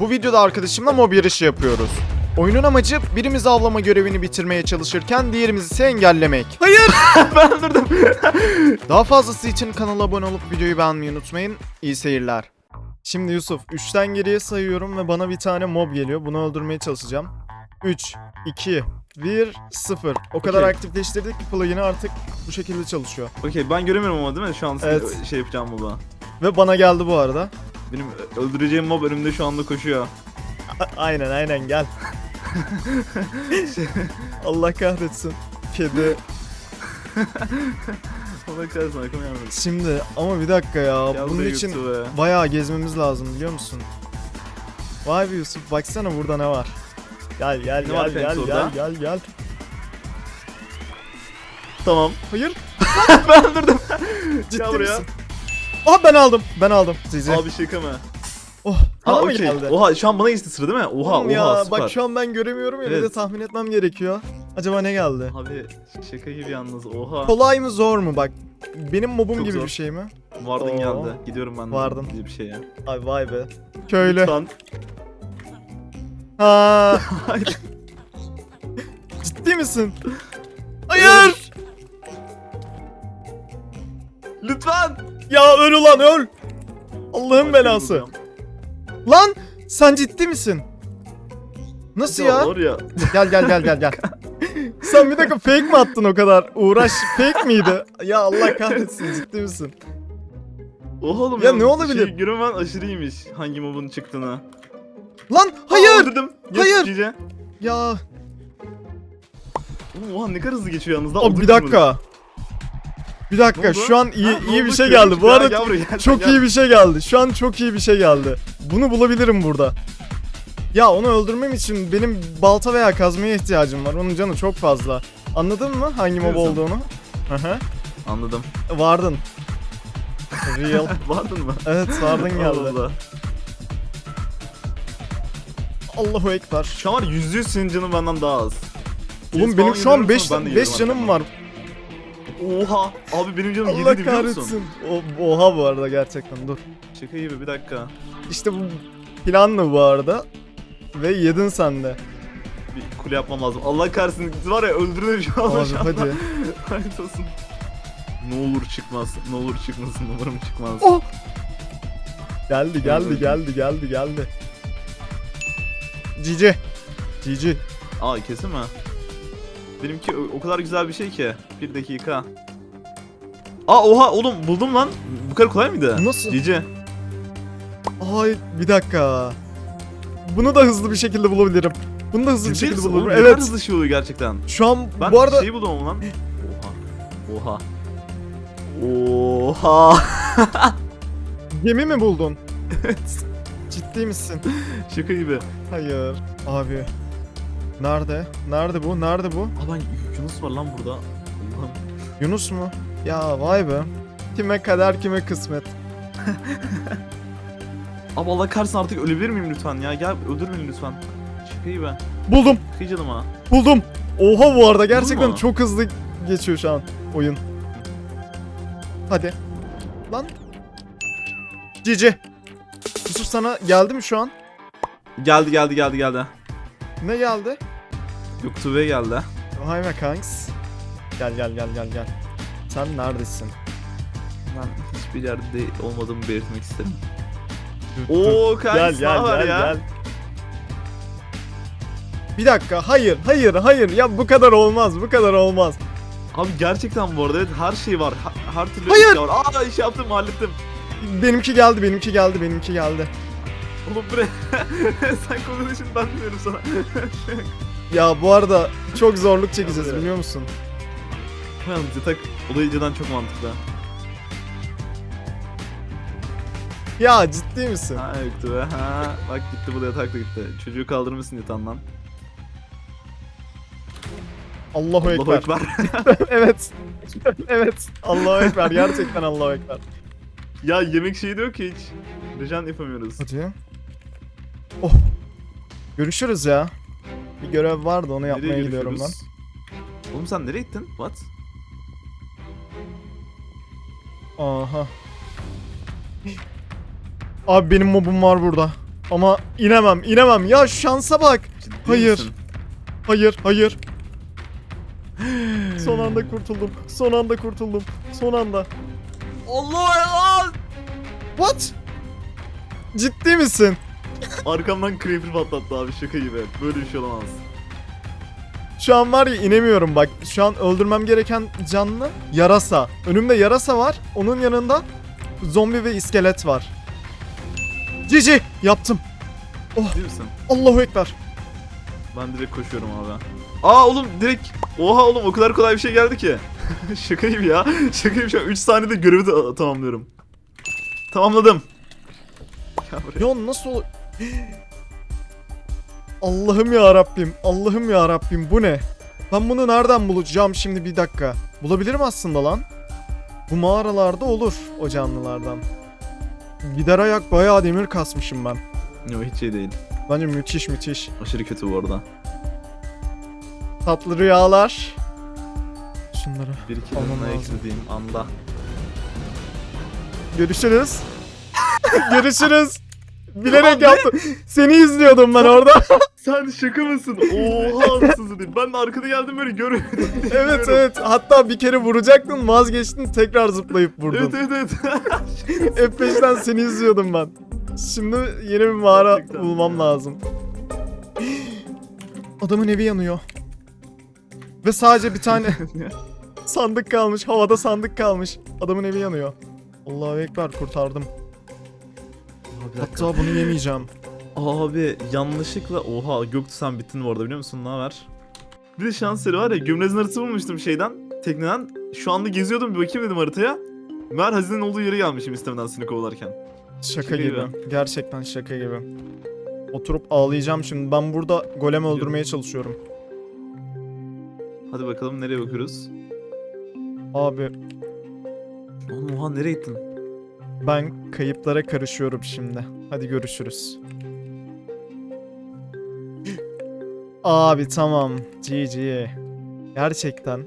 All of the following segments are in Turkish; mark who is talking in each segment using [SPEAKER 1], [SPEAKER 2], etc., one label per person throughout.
[SPEAKER 1] Bu videoda arkadaşımla mob yarışı yapıyoruz. Oyunun amacı birimiz avlama görevini bitirmeye çalışırken diğerimizi ise engellemek. Hayır! ben öldürdüm. Daha fazlası için kanala abone olup videoyu beğenmeyi unutmayın. İyi seyirler. Şimdi Yusuf 3'ten geriye sayıyorum ve bana bir tane mob geliyor. Bunu öldürmeye çalışacağım. 3, 2, 1, 0. O kadar
[SPEAKER 2] Okey.
[SPEAKER 1] aktifleştirdik ki plugin'i artık bu şekilde çalışıyor.
[SPEAKER 2] Okey ben göremiyorum ama değil mi? Şu an
[SPEAKER 1] Evet.
[SPEAKER 2] şey yapacağım baba.
[SPEAKER 1] Ve bana geldi bu arada.
[SPEAKER 2] Benim öldüreceğim mob önümde şu anda koşuyor.
[SPEAKER 1] aynen aynen gel. Allah kahretsin. Kedi.
[SPEAKER 2] Allah kahretsin aklıma gelmedi.
[SPEAKER 1] Şimdi ama bir dakika ya.
[SPEAKER 2] Gel
[SPEAKER 1] Bunun
[SPEAKER 2] buraya
[SPEAKER 1] için
[SPEAKER 2] be.
[SPEAKER 1] bayağı gezmemiz lazım biliyor musun? Vay be Yusuf baksana burada ne var. Gel gel
[SPEAKER 2] Ne
[SPEAKER 1] gel
[SPEAKER 2] var
[SPEAKER 1] gel gel
[SPEAKER 2] orada?
[SPEAKER 1] gel gel.
[SPEAKER 2] Tamam.
[SPEAKER 1] Hayır. ben öldürdüm. Ciddi
[SPEAKER 2] Gel buraya.
[SPEAKER 1] misin? Aha ben aldım. Ben aldım. Zizi.
[SPEAKER 2] Abi şaka mı?
[SPEAKER 1] Oh.
[SPEAKER 2] Ha
[SPEAKER 1] Bana mı
[SPEAKER 2] okey.
[SPEAKER 1] geldi?
[SPEAKER 2] Oha şu an bana geçti sıra değil mi? Oha
[SPEAKER 1] Oğlum
[SPEAKER 2] oha
[SPEAKER 1] ya
[SPEAKER 2] süper.
[SPEAKER 1] bak şu an ben göremiyorum ya bir de
[SPEAKER 2] Evet.
[SPEAKER 1] tahmin etmem gerekiyor. Acaba ne geldi?
[SPEAKER 2] Abi şaka gibi yalnız oha.
[SPEAKER 1] Kolay mı zor mu bak. Benim mobum
[SPEAKER 2] Çok
[SPEAKER 1] gibi
[SPEAKER 2] zor.
[SPEAKER 1] bir şey mi?
[SPEAKER 2] Vardın
[SPEAKER 1] Oo.
[SPEAKER 2] geldi. Gidiyorum ben de.
[SPEAKER 1] Vardın.
[SPEAKER 2] Bir şey ya.
[SPEAKER 1] Ay vay be. Köylü.
[SPEAKER 2] Lütfen.
[SPEAKER 1] Ha. Ciddi misin? Hayır.
[SPEAKER 2] Lütfen.
[SPEAKER 1] Ya öl ulan öl. Allah'ın belası. Lan sen ciddi misin? Nasıl ya?
[SPEAKER 2] Ya.
[SPEAKER 1] Gel gel gel gel gel. sen bir dakika fake mi attın o kadar? Uğraş fake miydi? Ya Allah kahretsin ciddi misin?
[SPEAKER 2] Oha oğlum
[SPEAKER 1] Ya ne olabilir?
[SPEAKER 2] Şey, görünmen aşırı iyiymiş hangi mobun çıktığını.
[SPEAKER 1] Lan
[SPEAKER 2] Aa,
[SPEAKER 1] hayır.
[SPEAKER 2] öldürdüm.
[SPEAKER 1] Hayır.
[SPEAKER 2] Yes, GG.
[SPEAKER 1] Ya
[SPEAKER 2] oha ne kadar hızlı geçiyor yalnız. Daha
[SPEAKER 1] Abi bir dakika. Bir dakika şu an iyi
[SPEAKER 2] Ha,
[SPEAKER 1] iyi bir şey geldi. Bu arada
[SPEAKER 2] buraya, gel,
[SPEAKER 1] çok
[SPEAKER 2] gel.
[SPEAKER 1] iyi bir şey geldi. Şu an çok iyi bir şey geldi. Bunu bulabilirim burada. Ya onu öldürmem için benim balta veya kazmaya ihtiyacım var. Onun canı çok fazla. Anladın mı hangi mob olduğunu? Hı hı.
[SPEAKER 2] Anladım.
[SPEAKER 1] Vardın. Real.
[SPEAKER 2] Vardın mı?
[SPEAKER 1] Evet vardın geldi.
[SPEAKER 2] Allah.
[SPEAKER 1] Allahu ekber.
[SPEAKER 2] Şu an yüzde yüz senin canın benden daha az.
[SPEAKER 1] Oğlum benim şu an
[SPEAKER 2] geliyorum
[SPEAKER 1] 5
[SPEAKER 2] sonra ben de
[SPEAKER 1] 5
[SPEAKER 2] geliyorum
[SPEAKER 1] canım var.
[SPEAKER 2] Oha. Abi benim canım
[SPEAKER 1] Allah
[SPEAKER 2] 7 biliyor musun?
[SPEAKER 1] kahretsin. O, oha bu arada gerçekten dur.
[SPEAKER 2] Şaka gibi bir dakika.
[SPEAKER 1] İşte bu planlı bu arada. Ve yedin sen de.
[SPEAKER 2] Bir kule yapmam lazım. Allah kahretsin var ya öldürürüm şu an.
[SPEAKER 1] Abi hadi.
[SPEAKER 2] Lanet olsun. Ne olur çıkmaz. Ne olur çıkmasın. Umarım çıkmaz.
[SPEAKER 1] Oh! Geldi geldi geldi geldi geldi. Cici. Cici.
[SPEAKER 2] Aa kesin mi? Benimki o- o kadar güzel bir şey ki. Bir dakika. Aa oha oğlum buldum lan. Bu kadar kolay mıydı?
[SPEAKER 1] Nasıl?
[SPEAKER 2] Cici.
[SPEAKER 1] Ay bir dakika. Bunu da hızlı bir şekilde bulabilirim. Bunu da hızlı bir şekilde bulabilirim.
[SPEAKER 2] Oğlum,
[SPEAKER 1] Evet.
[SPEAKER 2] hızlı şey oluyor gerçekten.
[SPEAKER 1] Şu an
[SPEAKER 2] Ben
[SPEAKER 1] bu arada
[SPEAKER 2] şeyi buldum lan. Oha. Oha. Oha.
[SPEAKER 1] gemi mi buldun? Ciddi misin?
[SPEAKER 2] Şaka gibi.
[SPEAKER 1] Hayır. Abi. Nerede? Nerede bu? Nerede bu?
[SPEAKER 2] Aa ben Yunus var lan burada.
[SPEAKER 1] Yunus mu? Ya vay be. Kime kader kime kısmet.
[SPEAKER 2] Abi Allah kahretsin artık ölebilir miyim lütfen ya? Gel öldür beni lütfen. Şaka gibi.
[SPEAKER 1] Buldum.
[SPEAKER 2] Kıy canıma.
[SPEAKER 1] Buldum. Oha bu arada gerçekten
[SPEAKER 2] mu?
[SPEAKER 1] çok hızlı geçiyor şu an oyun. Hadi. Lan. Cici. Yusuf sana geldi mi şu an?
[SPEAKER 2] Geldi geldi geldi geldi.
[SPEAKER 1] Ne geldi?
[SPEAKER 2] YouTube'ya geldi.
[SPEAKER 1] Vay be kanks. Gel gel gel gel gel. Sen neredesin?
[SPEAKER 2] Ben hiçbir yerde olmadığımı belirtmek isterim. Oo
[SPEAKER 1] gel
[SPEAKER 2] kanka
[SPEAKER 1] gel
[SPEAKER 2] ne var
[SPEAKER 1] gel
[SPEAKER 2] ya?
[SPEAKER 1] gel. Bir dakika hayır hayır hayır ya bu kadar olmaz bu kadar olmaz.
[SPEAKER 2] Abi gerçekten bu arada evet her şey var. Her, her türlü
[SPEAKER 1] Hayır!
[SPEAKER 2] şey var. Aa iş yaptım hallettim.
[SPEAKER 1] Benimki geldi benimki geldi benimki geldi.
[SPEAKER 2] Oğlum bre. Sen konuşun ben diyorum sana.
[SPEAKER 1] Ya bu arada çok zorluk çekeceğiz biliyor musun?
[SPEAKER 2] Yalnız yatak olayı cidden çok mantıklı.
[SPEAKER 1] Ya ciddi misin?
[SPEAKER 2] Ha yoktu be. Ha bak gitti bu da yatak da gitti. Çocuğu kaldırmışsın yatağından.
[SPEAKER 1] Allahu,
[SPEAKER 2] Allahu
[SPEAKER 1] ekber.
[SPEAKER 2] ekber.
[SPEAKER 1] evet. evet. Allahu ekber gerçekten Allahu ekber.
[SPEAKER 2] ya yemek şeyi de yok ki hiç. Rejan yapamıyoruz.
[SPEAKER 1] Hadi. Oh. Görüşürüz ya. Bir görev vardı onu yapmaya
[SPEAKER 2] Nereye
[SPEAKER 1] gidiyorum ben.
[SPEAKER 2] görüşürüz? Oğlum sen nereye gittin? What?
[SPEAKER 1] Aha. Abi benim mobum var burada. Ama inemem inemem. Ya şansa bak.
[SPEAKER 2] Ciddi
[SPEAKER 1] Hayır.
[SPEAKER 2] misin?
[SPEAKER 1] Hayır hayır. Son anda kurtuldum. Son anda kurtuldum. Son anda.
[SPEAKER 2] Allah Allah!
[SPEAKER 1] What? Ciddi misin?
[SPEAKER 2] Arkamdan creeper patlattı abi şaka gibi. Böyle bir şey olamaz.
[SPEAKER 1] Şu an var ya inemiyorum bak. Şu an öldürmem gereken canlı yarasa. Önümde yarasa var. Onun yanında zombi ve iskelet var. Cici yaptım.
[SPEAKER 2] Değil misin?
[SPEAKER 1] Allahu ekber.
[SPEAKER 2] Ben direkt koşuyorum abi. Aa oğlum direkt Oha oğlum o kadar kolay bir şey geldi ki. Şaka gibi ya. Şaka gibi şu an 3 saniyede görevi de tamamlıyorum. Tamamladım. Buraya.
[SPEAKER 1] Ya nasıl Allah'ım ya Rabbim. Allah'ım ya Rabbim bu ne? Ben bunu nereden bulacağım şimdi bir dakika. Bulabilirim aslında lan. Bu mağaralarda olur o canlılardan. Gider ayak bayağı demir kasmışım ben.
[SPEAKER 2] Yok hiç şey değil.
[SPEAKER 1] Bence müthiş müthiş.
[SPEAKER 2] Aşırı kötü bu arada.
[SPEAKER 1] Tatlı rüyalar. Şunları.
[SPEAKER 2] Bir iki
[SPEAKER 1] Almam
[SPEAKER 2] yanına
[SPEAKER 1] lazım.
[SPEAKER 2] eklediğim anda.
[SPEAKER 1] Görüşürüz. Görüşürüz. Bilerek yaptım. Seni izliyordum ben orada.
[SPEAKER 2] Sen şaka mısın? Oha anasını satayım. Ben de arkada geldim böyle göremedim.
[SPEAKER 1] evet evet. Hatta bir kere vuracaktın vazgeçtin tekrar zıplayıp vurdun.
[SPEAKER 2] Evet evet evet.
[SPEAKER 1] F5'ten seni izliyordum ben. Şimdi yeni bir mağara
[SPEAKER 2] Gerçekten
[SPEAKER 1] bulmam
[SPEAKER 2] ya.
[SPEAKER 1] lazım. Adamın evi yanıyor. Ve sadece bir tane sandık kalmış. Havada sandık kalmış. Adamın evi yanıyor. Allahu Ekber kurtardım. Hatta bunu yemeyeceğim.
[SPEAKER 2] Abi yanlışlıkla oha Göktuğ sen bittin bu arada biliyor musun ne haber? Bir de şans eseri var ya gömlezin haritası bulmuştum şeyden tekneden. Şu anda geziyordum bir bakayım dedim haritaya. Mer hazinenin olduğu yere gelmişim istemeden seni kovalarken.
[SPEAKER 1] Şaka
[SPEAKER 2] Şaka
[SPEAKER 1] gibi.
[SPEAKER 2] gibi.
[SPEAKER 1] Gerçekten şaka gibi. Oturup ağlayacağım şimdi. Ben burada golem öldürmeye çalışıyorum.
[SPEAKER 2] Hadi bakalım nereye bakıyoruz?
[SPEAKER 1] Abi
[SPEAKER 2] Oğlum oha nereye gittin?
[SPEAKER 1] Ben kayıplara karışıyorum şimdi. Hadi görüşürüz. Abi tamam. GG. Gerçekten.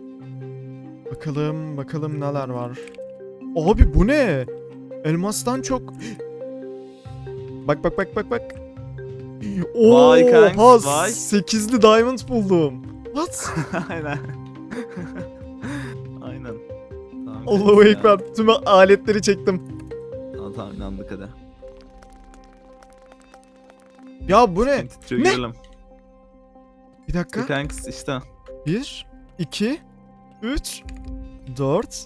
[SPEAKER 1] Bakalım bakalım neler var. Abi bu ne? Elmastan çok... Bak bak bak bak bak. Oha,
[SPEAKER 2] vay.
[SPEAKER 1] 8'li diamond buldum. What?
[SPEAKER 2] Aynen. Aynen. Tamam,
[SPEAKER 1] Allahu. Ekber. Tüm aletleri çektim.
[SPEAKER 2] Tamam inandık hadi.
[SPEAKER 1] Ya bu ne?
[SPEAKER 2] Titriyor
[SPEAKER 1] Ne?
[SPEAKER 2] görelim.
[SPEAKER 1] Bir dakika.
[SPEAKER 2] Kanks işte.
[SPEAKER 1] 1, 2, 3, 4.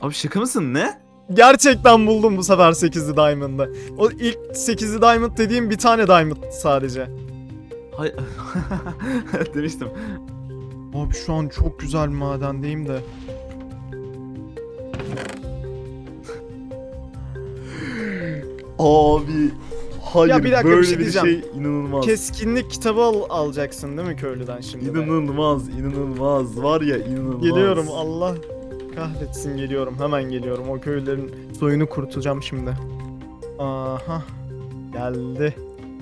[SPEAKER 2] Abi şaka mısın ne?
[SPEAKER 1] Gerçekten buldum bu sefer 8'li diamond'ı. O ilk 8'li diamond dediğim bir tane diamond sadece.
[SPEAKER 2] Hay demiştim.
[SPEAKER 1] Abi şu an çok güzel bir madendeyim de.
[SPEAKER 2] Abi hayır
[SPEAKER 1] Ya bir dakika, bir
[SPEAKER 2] böyle
[SPEAKER 1] şey
[SPEAKER 2] bir şey inanılmaz.
[SPEAKER 1] Keskinlik kitabı al- alacaksın değil mi köylüden şimdi?
[SPEAKER 2] İnanılmaz, inanılmaz. Var ya inanılmaz.
[SPEAKER 1] Geliyorum Allah kahretsin geliyorum hemen geliyorum o köylerin soyunu kurtulacağım şimdi. Aha geldi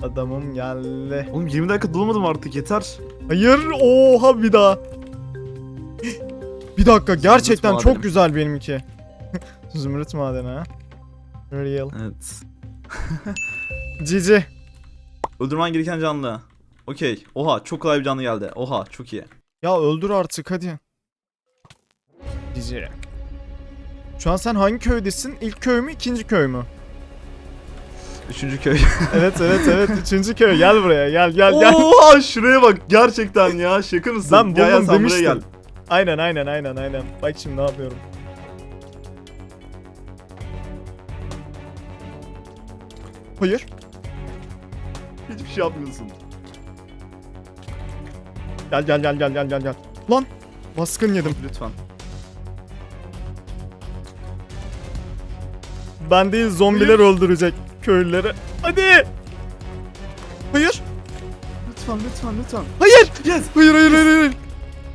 [SPEAKER 1] adamım geldi.
[SPEAKER 2] Oğlum 20 dakika dolmadım artık yeter.
[SPEAKER 1] Hayır oha bir daha. Bir dakika gerçekten çok güzel benimki. Zümrüt madeni ha. Real.
[SPEAKER 2] Evet.
[SPEAKER 1] Cici.
[SPEAKER 2] Öldürmen gereken canlı. Okey. Oha çok kolay bir canlı geldi. Oha çok iyi.
[SPEAKER 1] Ya öldür artık hadi. Cici. Şu an sen hangi köydesin? İlk köy mü ikinci köy mü?
[SPEAKER 2] Üçüncü köy.
[SPEAKER 1] Evet evet evet üçüncü köy gel buraya gel gel gel.
[SPEAKER 2] Oha şuraya bak gerçekten ya şaka mısın?
[SPEAKER 1] Ben
[SPEAKER 2] Gel, gel,
[SPEAKER 1] buldum
[SPEAKER 2] sen buraya
[SPEAKER 1] demiştim.
[SPEAKER 2] gel.
[SPEAKER 1] Aynen aynen aynen aynen. Bak şimdi ne yapıyorum. Hayır.
[SPEAKER 2] Hiçbir şey yapmıyorsun.
[SPEAKER 1] Gel gel gel gel gel gel gel. Lan baskın yedim.
[SPEAKER 2] Lütfen.
[SPEAKER 1] Ben değil zombiler öldürecek köylüleri. Hadi. Hayır.
[SPEAKER 2] Lütfen lütfen lütfen.
[SPEAKER 1] Hayır.
[SPEAKER 2] Yes.
[SPEAKER 1] Hayır hayır hayır. hayır.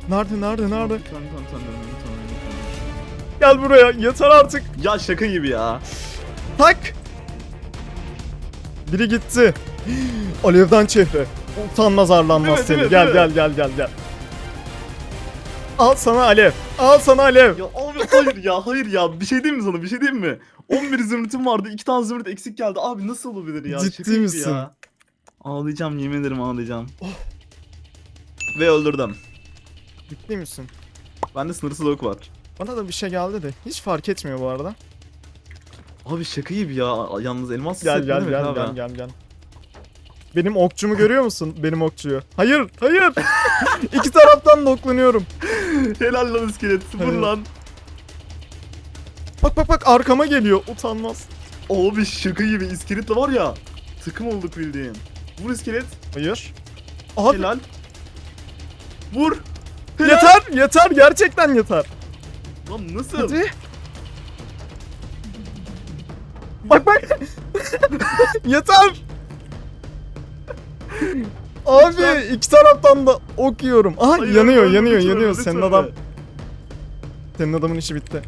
[SPEAKER 1] Nerede nerede nerede?
[SPEAKER 2] Lütfen lütfen lütfen lütfen.
[SPEAKER 1] Gel buraya yeter artık.
[SPEAKER 2] Ya şaka gibi ya.
[SPEAKER 1] Tak. Biri gitti. Alevden çehre. Utanmaz arlanmaz
[SPEAKER 2] Evet,
[SPEAKER 1] seni.
[SPEAKER 2] evet,
[SPEAKER 1] gel
[SPEAKER 2] evet.
[SPEAKER 1] gel gel gel gel. Al sana alev. Al sana alev.
[SPEAKER 2] Ya abi hayır ya hayır ya bir şey diyeyim mi sana bir şey diyeyim mi? 11 zümrütüm vardı 2 tane zümrüt eksik geldi abi nasıl olabilir ya?
[SPEAKER 1] Ciddi
[SPEAKER 2] Şaka
[SPEAKER 1] misin?
[SPEAKER 2] Ya. Ağlayacağım yemin ederim ağlayacağım. Ve öldürdüm.
[SPEAKER 1] Ciddi misin?
[SPEAKER 2] Bende sınırsız ok var.
[SPEAKER 1] Bana da bir şey geldi de. Hiç fark etmiyor bu arada.
[SPEAKER 2] Abi şaka gibi ya yalnız elmas
[SPEAKER 1] Gel gel gel
[SPEAKER 2] abi?
[SPEAKER 1] gel gel gel. Benim okçumu görüyor musun? Benim okçuyu. Hayır, hayır. İki taraftan da oklanıyorum.
[SPEAKER 2] Helal lan iskelet vur lan.
[SPEAKER 1] Bak bak bak arkama geliyor. Utanmaz.
[SPEAKER 2] Abi şaka gibi iskeletle var ya takım olduk bildiğin. Vur iskelet
[SPEAKER 1] Hayır. Abi
[SPEAKER 2] helal. Vur. Helal.
[SPEAKER 1] yeter, yeter. Gerçekten yeter.
[SPEAKER 2] Lan nasıl?
[SPEAKER 1] Hadi. Bak bak. yeter. Abi iki taraftan da okuyorum. Aha
[SPEAKER 2] Hayır,
[SPEAKER 1] yanıyor, yanıyor,
[SPEAKER 2] lütfen
[SPEAKER 1] yanıyor.
[SPEAKER 2] ölme,
[SPEAKER 1] Senin
[SPEAKER 2] lütfen
[SPEAKER 1] adam, senin adamın işi bitti.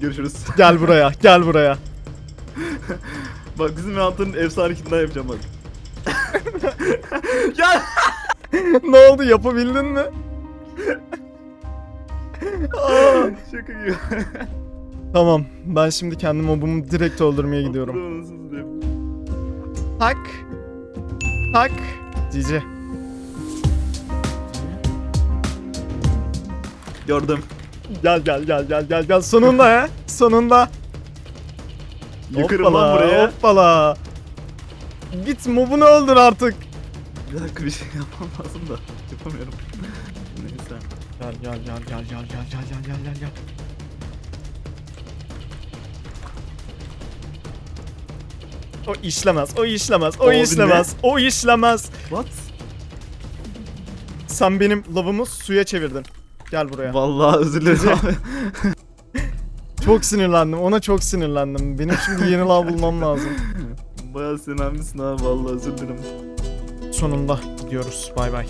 [SPEAKER 2] Görüşürüz.
[SPEAKER 1] Gel buraya, gel buraya.
[SPEAKER 2] Bak bizim Hunter'ın efsane hareketinden yapacağım bak. ya
[SPEAKER 1] ne oldu yapabildin mi? Aa,
[SPEAKER 2] şaka gibi.
[SPEAKER 1] Tamam ben şimdi kendi mobumu direkt öldürmeye gidiyorum. Tak. Tak. Cici.
[SPEAKER 2] Gördüm.
[SPEAKER 1] Gel gel gel gel gel gel sonunda ya. Sonunda.
[SPEAKER 2] Yıkarım
[SPEAKER 1] Hoppala,
[SPEAKER 2] lan buraya.
[SPEAKER 1] Hoppala. Git mobunu öldür artık.
[SPEAKER 2] Bir dakika bir şey yapmam lazım da yapamıyorum. Neyse.
[SPEAKER 1] Gel gel gel gel gel gel gel gel gel gel O işlemez, o işlemez, o
[SPEAKER 2] Abi
[SPEAKER 1] işlemez, o işlemez.
[SPEAKER 2] What?
[SPEAKER 1] Sen benim lavımı suya çevirdin. Gel buraya.
[SPEAKER 2] Vallahi özür dilerim abi.
[SPEAKER 1] Çok sinirlendim, ona çok sinirlendim. Benim şimdi yeni lav bulmam lazım.
[SPEAKER 2] Bayağı sinirlenmişsin abi vallahi özür dilerim.
[SPEAKER 1] Sonunda gidiyoruz. Bay bay.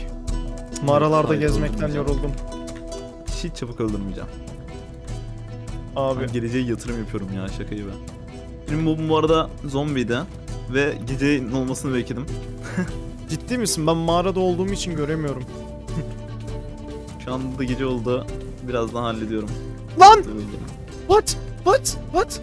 [SPEAKER 1] Mağaralarda
[SPEAKER 2] Haydi
[SPEAKER 1] gezmekten yoruldum.
[SPEAKER 2] Hiç çabuk öldürmeyeceğim.
[SPEAKER 1] Abi.
[SPEAKER 2] Ben geleceğe yatırım yapıyorum ya şaka gibi. Benim mobum bu arada zombiydi ve gecenin olmasını bekledim.
[SPEAKER 1] Ciddi misin? Ben mağarada olduğum için göremiyorum.
[SPEAKER 2] Şu anda da gece oldu. Birazdan hallediyorum.
[SPEAKER 1] Lan! What? What? What?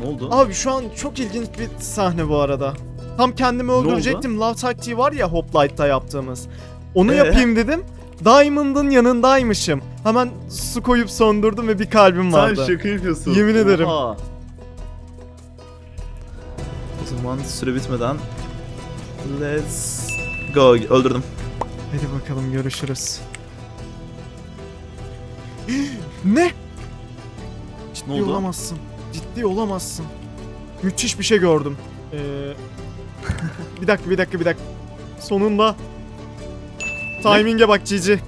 [SPEAKER 2] Ne oldu?
[SPEAKER 1] Abi şu an çok ilginç bir sahne bu arada. Tam kendimi öldürecektim. Love taktiği var ya Hoplighter'da yaptığımız. Onu
[SPEAKER 2] Ee?
[SPEAKER 1] yapayım dedim. Diamond'ın yanındaymışım. Hemen su koyup söndürdüm ve bir kalbim
[SPEAKER 2] Sen
[SPEAKER 1] vardı.
[SPEAKER 2] şaka yapıyorsun.
[SPEAKER 1] Yemin ederim.
[SPEAKER 2] Oha. O zaman süre bitmeden Let's go. Öldürdüm.
[SPEAKER 1] Hadi bakalım görüşürüz. ne? Ciddi
[SPEAKER 2] Ne oldu?
[SPEAKER 1] olamazsın. Ciddi olamazsın. Müthiş bir şey gördüm. Ee, bir dakika bir dakika bir dakika. Sonunda. Timing'e bak Cici.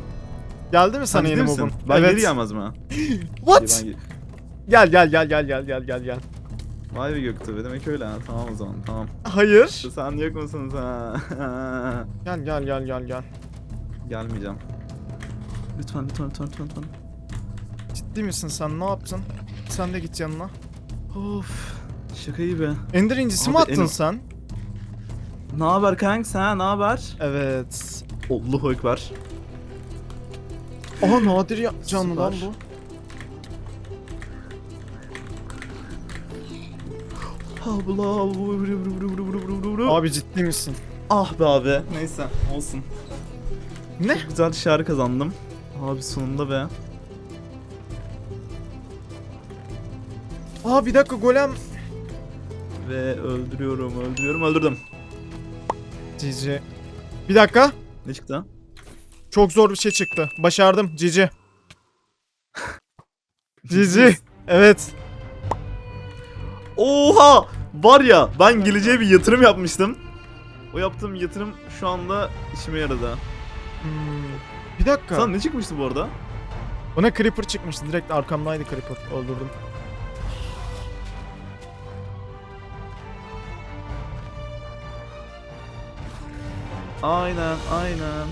[SPEAKER 1] Geldi mi sana yeni mobun?
[SPEAKER 2] Ben
[SPEAKER 1] evet.
[SPEAKER 2] geri gelmez mi?
[SPEAKER 1] What? Gel gel gel gel gel gel gel gel.
[SPEAKER 2] Vay be Göktuğ demek öyle ha. Tamam o zaman tamam.
[SPEAKER 1] Hayır.
[SPEAKER 2] Sen yok musun sen?
[SPEAKER 1] Gel gel gel gel gel.
[SPEAKER 2] Gelmeyeceğim. Lütfen lütfen lütfen lütfen. lütfen.
[SPEAKER 1] Ciddi misin sen? Ne yaptın? Sen de git yanına.
[SPEAKER 2] Of. Şaka gibi.
[SPEAKER 1] Ender incisi mi attın
[SPEAKER 2] en-
[SPEAKER 1] sen?
[SPEAKER 2] Ne haber kanka sen ne haber?
[SPEAKER 1] Evet.
[SPEAKER 2] Allahu ekber.
[SPEAKER 1] Aha nadir ya canlı lan
[SPEAKER 2] Süper.
[SPEAKER 1] bu.
[SPEAKER 2] Vur.
[SPEAKER 1] Abi ciddi misin?
[SPEAKER 2] Ah be abi. Neyse olsun.
[SPEAKER 1] Ne?
[SPEAKER 2] Güzel şarkı kazandım. Abi sonunda be.
[SPEAKER 1] Aa bir dakika golem.
[SPEAKER 2] Ve öldürüyorum öldürüyorum öldürdüm.
[SPEAKER 1] Cici. Bir dakika.
[SPEAKER 2] Ne çıktı?
[SPEAKER 1] Çok zor bir şey çıktı. Başardım Cici. Cici. Evet.
[SPEAKER 2] Oha! Var ya ben geleceğe bir yatırım yapmıştım. O yaptığım yatırım şu anda işime yaradı.
[SPEAKER 1] Hmm, Bir dakika.
[SPEAKER 2] Sana ne çıkmıştı bu arada?
[SPEAKER 1] Bana Creeper çıkmıştı. Direkt arkamdaydı Creeper. Öldürdüm.
[SPEAKER 2] Aynen aynen.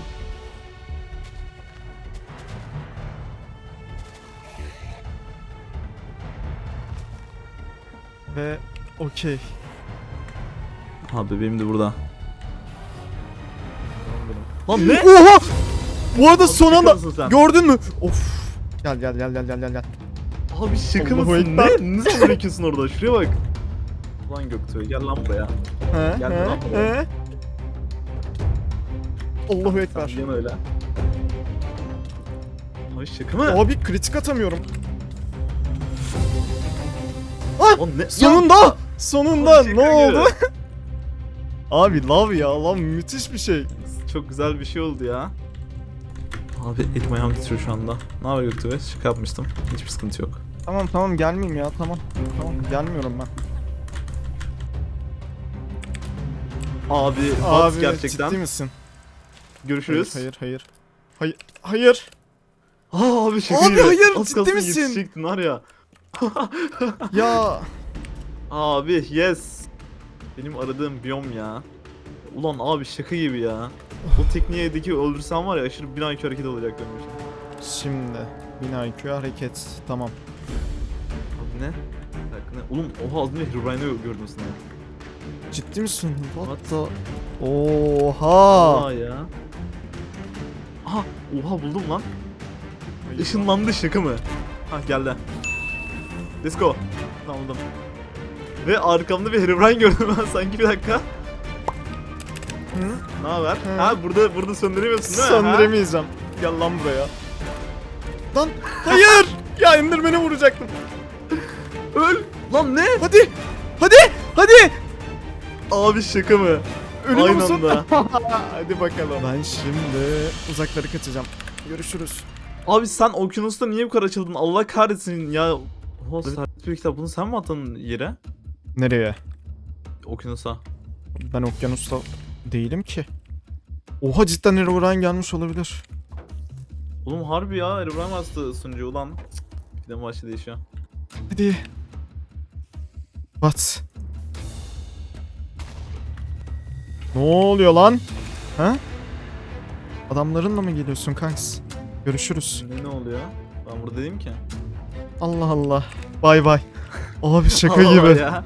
[SPEAKER 1] Ve okey.
[SPEAKER 2] Ha bebeğim de burada. Lan ne?
[SPEAKER 1] Oha! Bu arada son
[SPEAKER 2] şaka
[SPEAKER 1] anda
[SPEAKER 2] sen?
[SPEAKER 1] gördün mü? Of. Gel gel gel gel gel gel gel.
[SPEAKER 2] Abi şaka
[SPEAKER 1] Allahu
[SPEAKER 2] mısın?
[SPEAKER 1] Ekber.
[SPEAKER 2] Ne? Ne zaman bırakıyorsun orada? Şuraya bak. Ulan Göktuğ gel lan buraya.
[SPEAKER 1] He,
[SPEAKER 2] Gel
[SPEAKER 1] he,
[SPEAKER 2] lan buraya.
[SPEAKER 1] he. Allahu ekber.
[SPEAKER 2] Gel öyle. Abi şaka mı?
[SPEAKER 1] Abi kritik atamıyorum.
[SPEAKER 2] Lan ne?
[SPEAKER 1] Sonunda! Sonunda ne oldu? Abi love ya lan müthiş bir şey.
[SPEAKER 2] Çok güzel bir şey oldu ya. Abi elim ayağım titriyor şu anda. Ne haber Göktuğ? Şaka yapmıştım. Hiçbir sıkıntı yok.
[SPEAKER 1] Tamam tamam gelmeyeyim ya tamam. Tamam gelmiyorum ben.
[SPEAKER 2] Abi,
[SPEAKER 1] Abi
[SPEAKER 2] Abi gerçekten.
[SPEAKER 1] ciddi misin?
[SPEAKER 2] Görüşürüz.
[SPEAKER 1] Hayır hayır. Hayır. Hayır.
[SPEAKER 2] Aa, abi şaka
[SPEAKER 1] Abi hayır, ciddi misin?
[SPEAKER 2] yetişecektin var ya.
[SPEAKER 1] Ya
[SPEAKER 2] Abi yes. Benim aradığım biyom ya. Ulan abi şaka gibi ya. O tekniğedeki öldürsem var ya aşırı bir IQ hareket olacak için.
[SPEAKER 1] şimdi 1000 IQ hareket tamam.
[SPEAKER 2] Abi ne? Bir dakika ne? Oğlum oha az önce Herobrine'ı gördüm sana.
[SPEAKER 1] Ciddi misin? What
[SPEAKER 2] What?
[SPEAKER 1] the? Oha.
[SPEAKER 2] Aa ya. Aha oha buldum lan. Işınlandı şaka mı? Ha geldi. Let's go. Tamam buldum. Ve arkamda bir Herobrine gördüm ben sanki bir dakika. Ne haber? Ha burada burada söndüremiyorsun değil mi? Ha?
[SPEAKER 1] Söndüremeyeceğim. Gel lan buraya. Lan hayır. ya indirmeni vuracaktım.
[SPEAKER 2] Öl! Lan ne?
[SPEAKER 1] Hadi. Hadi. Hadi.
[SPEAKER 2] Abi şaka mı?
[SPEAKER 1] Ölüyor
[SPEAKER 2] Aynı
[SPEAKER 1] musun?
[SPEAKER 2] anda.
[SPEAKER 1] Hadi bakalım. Ben şimdi uzakları kaçacağım. Görüşürüz.
[SPEAKER 2] Abi sen Okyanus'ta niye bu kadar açıldın? Allah kahretsin ya. Oha Serhat bir kitap bunu sen mi attın yere?
[SPEAKER 1] Nereye?
[SPEAKER 2] Okyanus'a.
[SPEAKER 1] Ben okyanusta değilim ki. Oha cidden Herobrine gelmiş olabilir.
[SPEAKER 2] Oğlum harbi ya Herobrine bastı sunucu ulan. Cık, Bir de başlı değişiyor.
[SPEAKER 1] Hadi. What? Ne oluyor lan? Ha? Adamlarınla mı geliyorsun kanks? Görüşürüz.
[SPEAKER 2] Ne, ne oluyor? Ben burada değilim ki.
[SPEAKER 1] Allah Allah. Bay bay. Abi şaka
[SPEAKER 2] Allah
[SPEAKER 1] gibi.
[SPEAKER 2] Ya.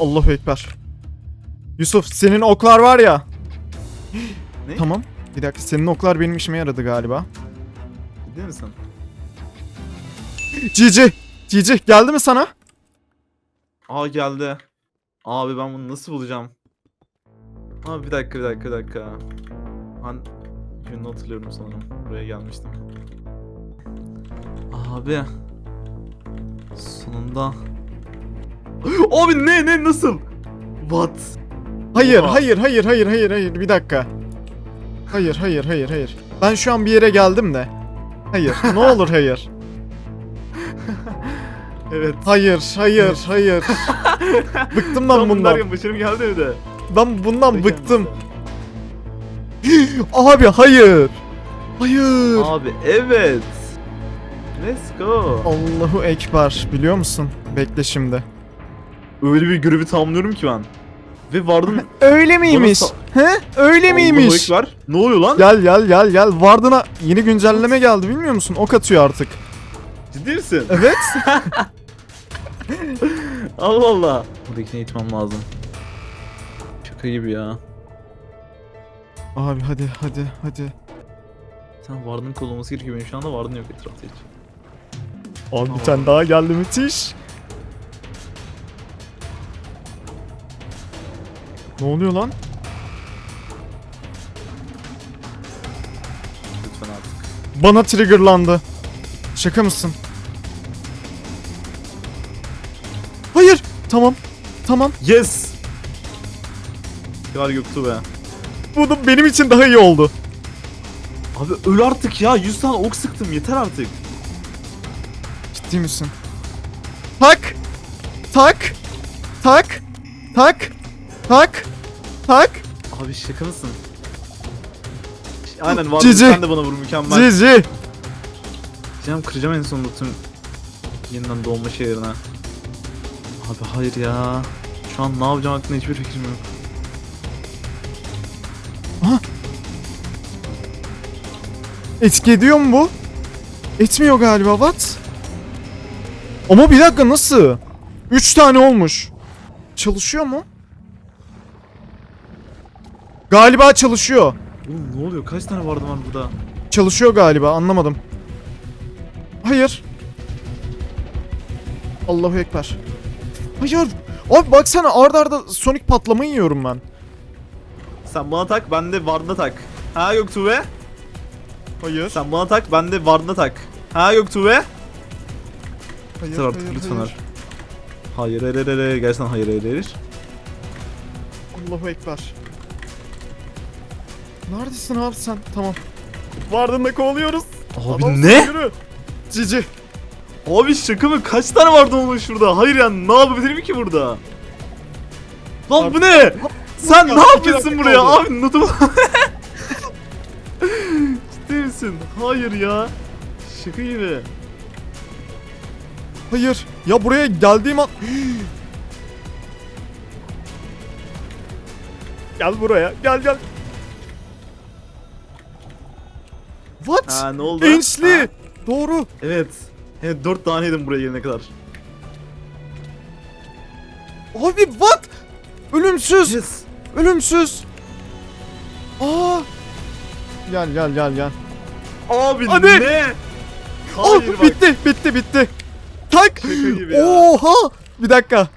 [SPEAKER 1] Allahu ekber. Yusuf senin oklar var ya.
[SPEAKER 2] Ne?
[SPEAKER 1] Tamam. Bir dakika senin oklar benim işime yaradı galiba.
[SPEAKER 2] Ciddi misin?
[SPEAKER 1] Cici. Cici geldi mi sana?
[SPEAKER 2] Aa geldi. Abi ben bunu nasıl bulacağım? Abi bir dakika bir dakika bir dakika. Ben gününü hatırlıyorum sanırım. Buraya gelmiştim. Abi. Sonunda. Abi ne ne nasıl? What?
[SPEAKER 1] Hayır,
[SPEAKER 2] Oha.
[SPEAKER 1] hayır, hayır, hayır, hayır, hayır. Bir dakika. Hayır, hayır, hayır, hayır. Ben şu an bir yere geldim de. Hayır, ne olur hayır.
[SPEAKER 2] Evet.
[SPEAKER 1] Hayır, hayır, hayır. Bıktım ben bundan.
[SPEAKER 2] bunlar başarım geldi evde.
[SPEAKER 1] Ben bundan bıktım. Abi hayır. Hayır.
[SPEAKER 2] Abi evet. Let's go.
[SPEAKER 1] Allahu Ekber biliyor musun? Bekle şimdi.
[SPEAKER 2] Öyle bir görevi tamamlıyorum ki ben. Ve vardım.
[SPEAKER 1] Öyle miymiş? He? Öyle miymiş?
[SPEAKER 2] Allahu Ekber. Ne oluyor lan?
[SPEAKER 1] Gel gel gel gel. Vardına yeni güncelleme geldi bilmiyor musun? Ok atıyor artık.
[SPEAKER 2] Ciddi misin?
[SPEAKER 1] Evet.
[SPEAKER 2] Allah Allah. Buradakini eğitmem lazım. Şaka gibi ya.
[SPEAKER 1] Abi hadi hadi hadi.
[SPEAKER 2] Sen Vardın kullanması gerekiyor benim şu anda Vardın yok etrafta hiç.
[SPEAKER 1] Abi bir tane daha geldi müthiş. Ne oluyor lan?
[SPEAKER 2] Lütfen artık.
[SPEAKER 1] Bana triggerlandı. Şaka mısın? Hayır. Tamam. Tamam.
[SPEAKER 2] Yes! Var Göktuğ be.
[SPEAKER 1] Bu da benim için daha iyi oldu.
[SPEAKER 2] Abi öl artık ya 100 tane ok sıktım yeter artık.
[SPEAKER 1] Ciddi misin? Tak. Tak. Tak. Tak. Tak. Tak.
[SPEAKER 2] Abi şaka mısın? Aynen
[SPEAKER 1] Cici.
[SPEAKER 2] sen de bana vur mükemmel.
[SPEAKER 1] Cici.
[SPEAKER 2] Cem kıracağım en sonunda tüm yeniden doğma şeylerine. Abi hayır ya. Şu an ne yapacağım hakkında hiçbir fikrim yok.
[SPEAKER 1] Etki ediyor mu bu? Etmiyor galiba what? Ama bir dakika nasıl? 3 tane olmuş. Çalışıyor mu? Galiba çalışıyor.
[SPEAKER 2] Oğlum ne oluyor? Kaç tane vardı var burada?
[SPEAKER 1] Çalışıyor galiba anlamadım. Hayır. Allahu Ekber. Hayır. Abi baksana arda arda Sonic patlamayı yiyorum ben.
[SPEAKER 2] Sen bana tak, ben de Vard'a tak. Ha Göktuğ
[SPEAKER 1] Hayır.
[SPEAKER 2] Sen bana tak, ben de Vard'a tak. Ha Göktuğ
[SPEAKER 1] hayır,
[SPEAKER 2] Yeter artık
[SPEAKER 1] hayır,
[SPEAKER 2] lütfen
[SPEAKER 1] hayır.
[SPEAKER 2] Hayır hayır hayır hayır. Gerçekten hayır hayır hayır.
[SPEAKER 1] Allahu Ekber. Neredesin abi sen? Tamam. Vardın da kovalıyoruz.
[SPEAKER 2] Abi
[SPEAKER 1] Adamsın,
[SPEAKER 2] ne?
[SPEAKER 1] Cici.
[SPEAKER 2] Abi şaka mı? Kaç tane vardı onun şurada? Hayır yani ne yapabilirim ki burada? Lan bu ne? Sen ne yapıyorsun buraya? Abi notumu... Ciddi misin? Hayır ya. Şaka gibi.
[SPEAKER 1] Hayır. Ya buraya geldiğim an... gel buraya. Gel gel. What?
[SPEAKER 2] Ha ne oldu?
[SPEAKER 1] Ençli.
[SPEAKER 2] Ha,
[SPEAKER 1] Doğru.
[SPEAKER 2] Evet. Evet dört taneydim buraya gelene kadar.
[SPEAKER 1] Abi what? Ölümsüz.
[SPEAKER 2] Yes.
[SPEAKER 1] Ölümsüz. Aa. Gel gel gel gel.
[SPEAKER 2] Abi
[SPEAKER 1] Hadi.
[SPEAKER 2] ne?
[SPEAKER 1] Oh,
[SPEAKER 2] Hayır bak.
[SPEAKER 1] bitti bitti bitti. Tak. Oha. Bir dakika.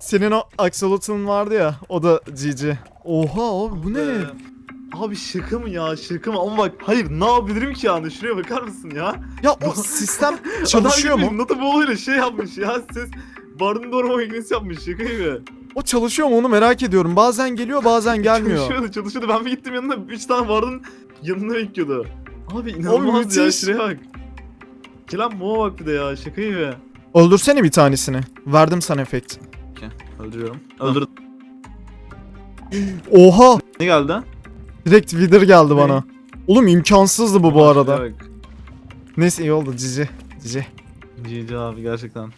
[SPEAKER 1] Senin o Axolotl'un vardı ya. O da GG. Oha abi bu ne?
[SPEAKER 2] Abi şaka mı ya şaka mı ama bak hayır ne yapabilirim ki yani şuraya bakar mısın ya
[SPEAKER 1] Ya o sistem çalışıyor mu?
[SPEAKER 2] Nota bu şey yapmış ya ses Barın doğrama makinesi yapmış şaka gibi
[SPEAKER 1] O çalışıyor mu onu merak ediyorum. Bazen geliyor bazen gelmiyor.
[SPEAKER 2] Çalışıyordu çalışıyordu ben bir gittim yanına 3 tane Barın yanında bekliyordu Abi inanılmaz ya şuraya bak Gelen muğa bak bir de ya şaka gibi
[SPEAKER 1] Öldürsene bir tanesini. Verdim sana efekt.
[SPEAKER 2] Öldürüyorum Öldür
[SPEAKER 1] Oha!
[SPEAKER 2] Ne geldi?
[SPEAKER 1] Direkt Wither geldi
[SPEAKER 2] Ne?
[SPEAKER 1] bana. Oğlum imkansızdı bu bu arada.
[SPEAKER 2] bak.
[SPEAKER 1] Neyse iyi oldu cici. Cici.
[SPEAKER 2] GG abi gerçekten